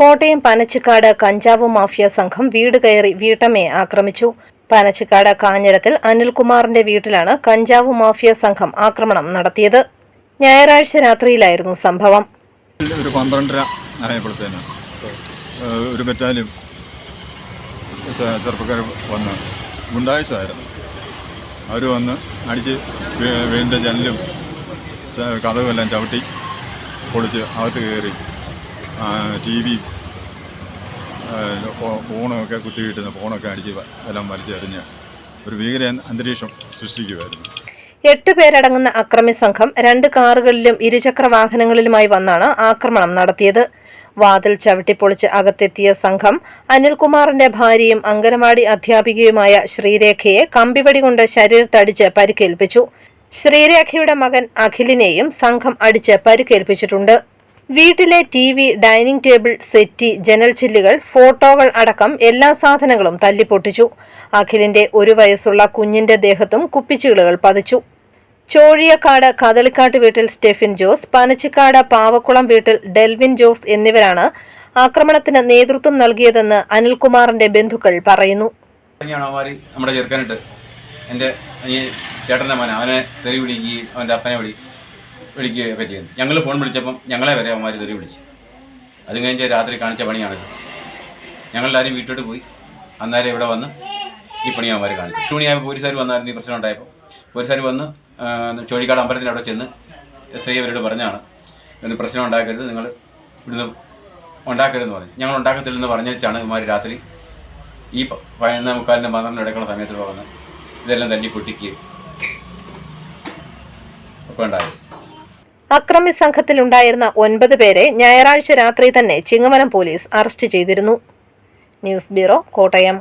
കോട്ടയം പനച്ചിക്കാട് കഞ്ചാവ് മാഫിയ സംഘം വീട് കയറി വീട്ടമ്മയെ ആക്രമിച്ചു. പനച്ചിക്കാട് കാഞ്ഞിരത്തിൽ അനിൽകുമാറിന്റെ വീട്ടിലാണ് കഞ്ചാവ് മാഫിയ സംഘം ആക്രമണം നടത്തിയത്. ഞായറാഴ്ച രാത്രിയിലായിരുന്നു സംഭവം. ഒരു പന്ത്രണ്ടര ആയപ്പോഴത്തേന് ഒരു ബറ്റാലിയും ചെറുപ്പക്കാർ വന്ന് ഗുണ്ടായസായിരുന്നു അവർ വന്ന് അടിച്ച് വീടിന്റെ ജനലും കഥകുമെല്ലാം ചവിട്ടി പൊളിച്ച് അകത്ത് കയറി ടി വി ഫോണൊക്കെ കുത്തിയിട്ടിരുന്ന ഫോണൊക്കെ അടിച്ച് എല്ലാം വലിച്ചെറിഞ്ഞ് ഒരു ഭീകര അന്തരീക്ഷം സൃഷ്ടിക്കുമായിരുന്നു എട്ട് പേരടങ്ങുന്ന അക്രമി സംഘം രണ്ട് കാറുകളിലും ഇരുചക്ര വാഹനങ്ങളിലുമായി വന്നാണ് ആക്രമണം നടത്തിയത്. വാതിൽ ചവിട്ടിപ്പൊളിച്ച് അകത്തെത്തിയ സംഘം അനിൽകുമാറിന്റെ ഭാര്യയും അംഗനവാടി അധ്യാപികയുമായ ശ്രീരേഖയെ കമ്പിവടി കൊണ്ട് ശരീരത്തടിച്ച് പരിക്കേൽപ്പിച്ചു. ശ്രീരേഖയുടെ മകൻ അഖിലിനെയും സംഘം അടിച്ച് പരിക്കേൽപ്പിച്ചിട്ടുണ്ട്. വീട്ടിലെ T V dining table settee ജനൽ ചില്ലുകൾ ഫോട്ടോകൾ അടക്കം എല്ലാ സാധനങ്ങളും തല്ലിപ്പൊട്ടിച്ചു. അഖിലിന്റെ ഒരു വയസ്സുള്ള കുഞ്ഞിന്റെ ദേഹത്തും കുപ്പിച്ചീളുകൾ പതിച്ചു. ചോഴിയക്കാട് കദളിക്കാട്ട് വീട്ടിൽ സ്റ്റെഫിൻ ജോസ് പനച്ചിക്കാട് പാവക്കുളം വീട്ടിൽ ഡെൽവിൻ ജോസ് എന്നിവരാണ് ആക്രമണത്തിന് നേതൃത്വം നൽകിയതെന്ന് അനിൽകുമാറിന്റെ ബന്ധുക്കൾ പറയുന്നു. ചേട്ടന്റെ അവനെ തെറി അവന്റെ അപ്പനെ വിളിക്കുകയൊക്കെ ചെയ്യുന്നു ഞങ്ങൾ ഫോൺ വിളിച്ചപ്പം ഞങ്ങളെ വരെ അവന്മാർ തെറി വിളിച്ചു. അത് കഴിഞ്ഞ് രാത്രി കാണിച്ച പണിയാണിത് ഞങ്ങളെല്ലാവരും വീട്ടിലോട്ട് പോയി. അന്നേരം ഇവിടെ വന്ന് ഈ പണി അവന്മാർ കാണിച്ചു. എട്ട് മണിയായപ്പോൾ പോലീസുകാർ വന്നായിരുന്നു ഈ പ്രശ്നം ഉണ്ടായപ്പോൾ പോലീസുകാർ വന്ന് ചോഴിക്കാട് അമ്പലത്തിന്റെ അവിടെ ചെന്ന് എസ് ഐ അവരോട് പറഞ്ഞാണ് ഇന്ന് പ്രശ്നം ഉണ്ടാക്കരുത് നിങ്ങൾ ഇവിടുന്ന് ഉണ്ടാക്കരുതെന്ന് പറഞ്ഞു. ഞങ്ങൾ ഉണ്ടാക്കത്തില്ലെന്ന് പറഞ്ഞാണ് ഇവന്മാർ രാത്രി ഈ പ- മുക്കാലിന്റെ പന്ത്രണ്ട് ഇടയ്ക്കുള്ള സമയത്ത് വന്ന് ഇതെല്ലാം തല്ലി പൊട്ടിക്കുകയും ഒക്കെ ഉണ്ടായത്. അക്രമി സംഘത്തിലുണ്ടായിരുന്ന ഒൻപത് പേരെ ഞായറാഴ്ച രാത്രി തന്നെ ചിങ്ങവനം പോലീസ് അറസ്റ്റ് ചെയ്തിരുന്നു. News bureau Kottayam.